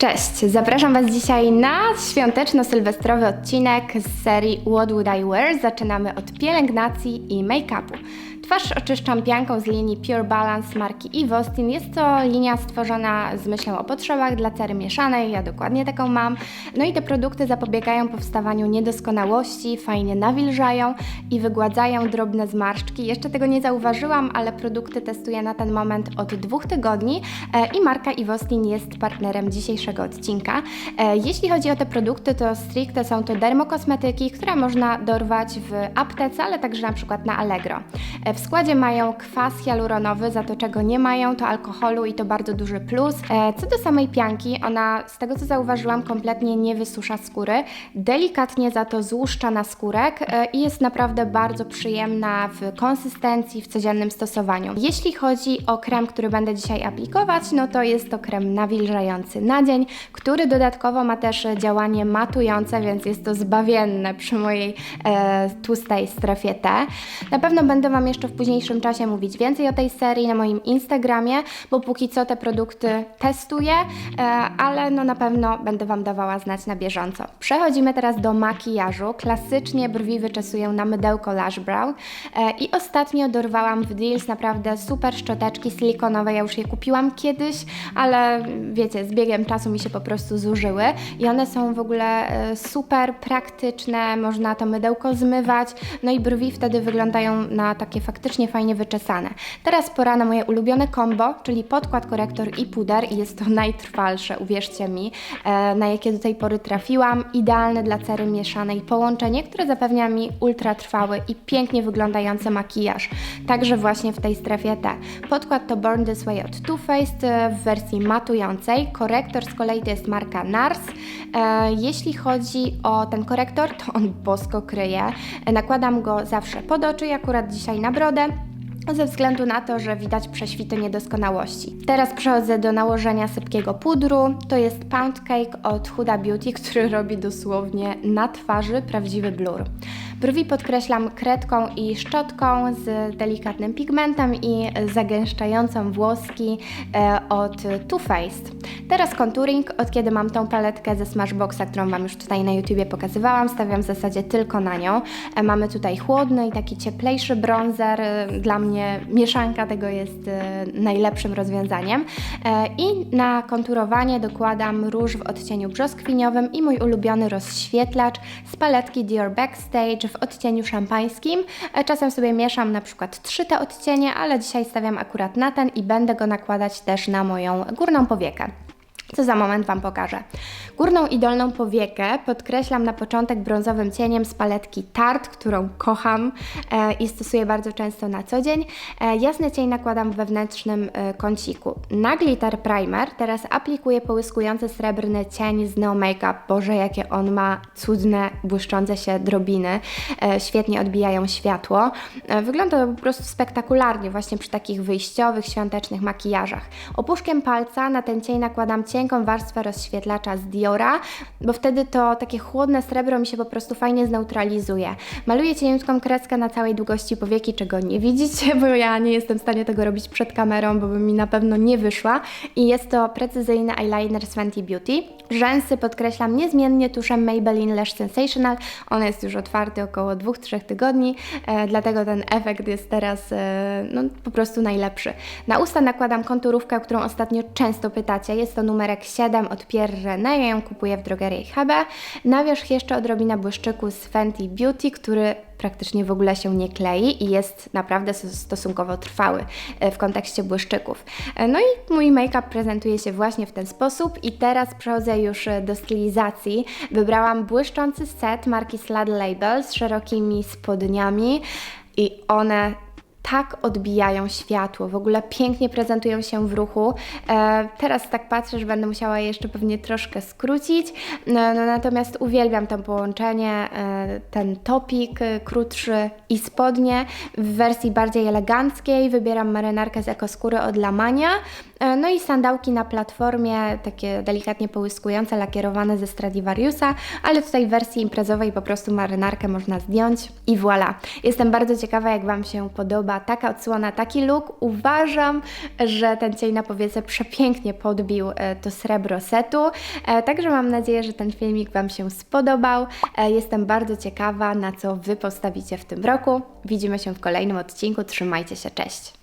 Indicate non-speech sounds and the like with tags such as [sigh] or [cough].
Cześć, zapraszam Was dzisiaj na świąteczno-sylwestrowy odcinek z serii What Would I Wear. Zaczynamy od pielęgnacji i make-upu. Twarz oczyszczam pianką z linii Pure Balance marki Eve Austin. Jest to linia stworzona z myślą o potrzebach dla cery mieszanej, ja dokładnie taką mam. No i te produkty zapobiegają powstawaniu niedoskonałości, fajnie nawilżają i wygładzają drobne zmarszczki. Jeszcze tego nie zauważyłam, ale produkty testuję na ten moment od dwóch tygodni e, i marka Eve Austin jest partnerem dzisiejszego odcinka. E, Jeśli chodzi o te produkty, to stricte są to dermokosmetyki, które można dorwać w aptece, ale także na przykład na Allegro. E, W składzie mają kwas hialuronowy, za to czego nie mają, to alkoholu i to bardzo duży plus. E, Co do samej pianki, ona z tego co zauważyłam kompletnie nie wysusza skóry, delikatnie za to złuszcza na skórek e, i jest naprawdę bardzo przyjemna w konsystencji, w codziennym stosowaniu. Jeśli chodzi o krem, który będę dzisiaj aplikować, no to jest to krem nawilżający na dzień, który dodatkowo ma też działanie matujące, więc jest to zbawienne przy mojej e, tłustej strefie T. Na pewno będę Wam jeszcze w późniejszym czasie mówić więcej o tej serii na moim Instagramie, bo póki co te produkty testuję, e, ale no na pewno będę Wam dawała znać na bieżąco. Przechodzimy teraz do makijażu. Klasycznie brwi wyczesuję na mydełko Lash Brow e, i ostatnio dorwałam w Deals naprawdę super szczoteczki silikonowe. Ja już je kupiłam kiedyś, ale wiecie, z biegiem czasu mi się po prostu zużyły i one są w ogóle e, super praktyczne, można to mydełko zmywać, no i brwi wtedy wyglądają na takie faktycznie fajnie wyczesane. Teraz pora na moje ulubione combo, czyli podkład, korektor i puder i jest to [laughs] najtrwalsze, uwierzcie mi, e, na jakie do tej pory trafiłam. Idealne dla cery mieszanej połączenie, które zapewnia mi ultratrwały i pięknie wyglądający makijaż. Także właśnie w tej strefie T. Podkład to Born This Way od Too Faced e, w wersji matującej. Korektor z kolei to jest marka NARS. E, jeśli chodzi o ten korektor, to on bosko kryje. Nakładam go zawsze pod oczy i akurat dzisiaj na brodę ze względu na to, że widać prześwity niedoskonałości. Teraz przechodzę do nałożenia sypkiego pudru. To jest Pound Cake od Huda Beauty, [laughs] który robi dosłownie na twarzy prawdziwy blur. Brwi podkreślam kredką i szczotką z delikatnym pigmentem i zagęszczającą włoski e, od Too Faced. Teraz contouring, od kiedy mam tą paletkę ze Smashboxa, którą Wam już tutaj na YouTubie pokazywałam, stawiam w zasadzie tylko na nią. E, mamy tutaj chłodny i taki cieplejszy bronzer. E, Dla mnie mieszanka tego jest e, najlepszym rozwiązaniem. E, I na konturowanie dokładam róż w odcieniu brzoskwiniowym i mój ulubiony rozświetlacz z paletki Dior Backstage w odcieniu szampańskim. E, Czasem sobie mieszam na przykład trzy te odcienie, ale dzisiaj stawiam akurat na ten i będę go nakładać też na moją górną powiekę co za moment Wam pokażę. Górną i dolną powiekę podkreślam na początek brązowym cieniem z paletki Tarte, którą kocham e, i stosuję bardzo często na co dzień. E, jasny cień nakładam w wewnętrznym e, kąciku. Na glitter primer teraz aplikuję połyskujący srebrny cień z Neo Makeup. Boże, jakie on ma cudne, błyszczące się drobiny. E, świetnie odbijają światło. E, wygląda to po prostu spektakularnie właśnie przy takich wyjściowych, świątecznych makijażach. Opuszkiem palca na ten cień nakładam cienką warstwę rozświetlacza z Diora, bo wtedy to takie chłodne srebro mi się po prostu fajnie zneutralizuje. Maluję cieniutką kreskę na całej długości powieki, czego nie widzicie, bo ja nie jestem w stanie tego robić przed kamerą, bo by mi na pewno nie wyszła. I jest to precyzyjny eyeliner z Fenty Beauty. Rzęsy podkreślam niezmiennie tuszem Maybelline Lash Sensational. On jest już otwarty około 2-3 tygodni, e, dlatego ten efekt jest teraz e, no, po prostu najlepszy. Na usta nakładam konturówkę, którą ostatnio często pytacie. Jest to numerek 7 od Pierre René. Ja ją kupuję w drogerii Hebe. Na wierzch jeszcze odrobina błyszczyku z Fenty Beauty, który praktycznie w ogóle się nie klei i jest naprawdę stos- stosunkowo trwały e, w kontekście błyszczyków. E, No i mój make-up prezentuje się właśnie w ten sposób i teraz przechodzę już e, do stylizacji. Wybrałam błyszczący set marki Slad Label z szerokimi spodniami i one tak odbijają światło, w ogóle pięknie prezentują się w ruchu. E, teraz tak patrzę, że będę musiała je jeszcze pewnie troszkę skrócić, no, no, natomiast uwielbiam to połączenie, e, ten topik e, krótszy i spodnie w wersji bardziej eleganckiej. Wybieram marynarkę z ekoskóry od Lamania, E, No i sandałki na platformie, takie delikatnie połyskujące, lakierowane ze Stradivariusa, ale tutaj w wersji imprezowej po prostu marynarkę można zdjąć i voilà. Jestem bardzo ciekawa, jak Wam się podoba taka odsłona, taki look. Uważam, że ten cień na powiece przepięknie podbił e, to srebro setu, e, także mam nadzieję, że ten filmik Wam się spodobał. E, Jestem bardzo ciekawa, na co Wy postawicie w tym roku. Widzimy się w kolejnym odcinku. Trzymajcie się, cześć!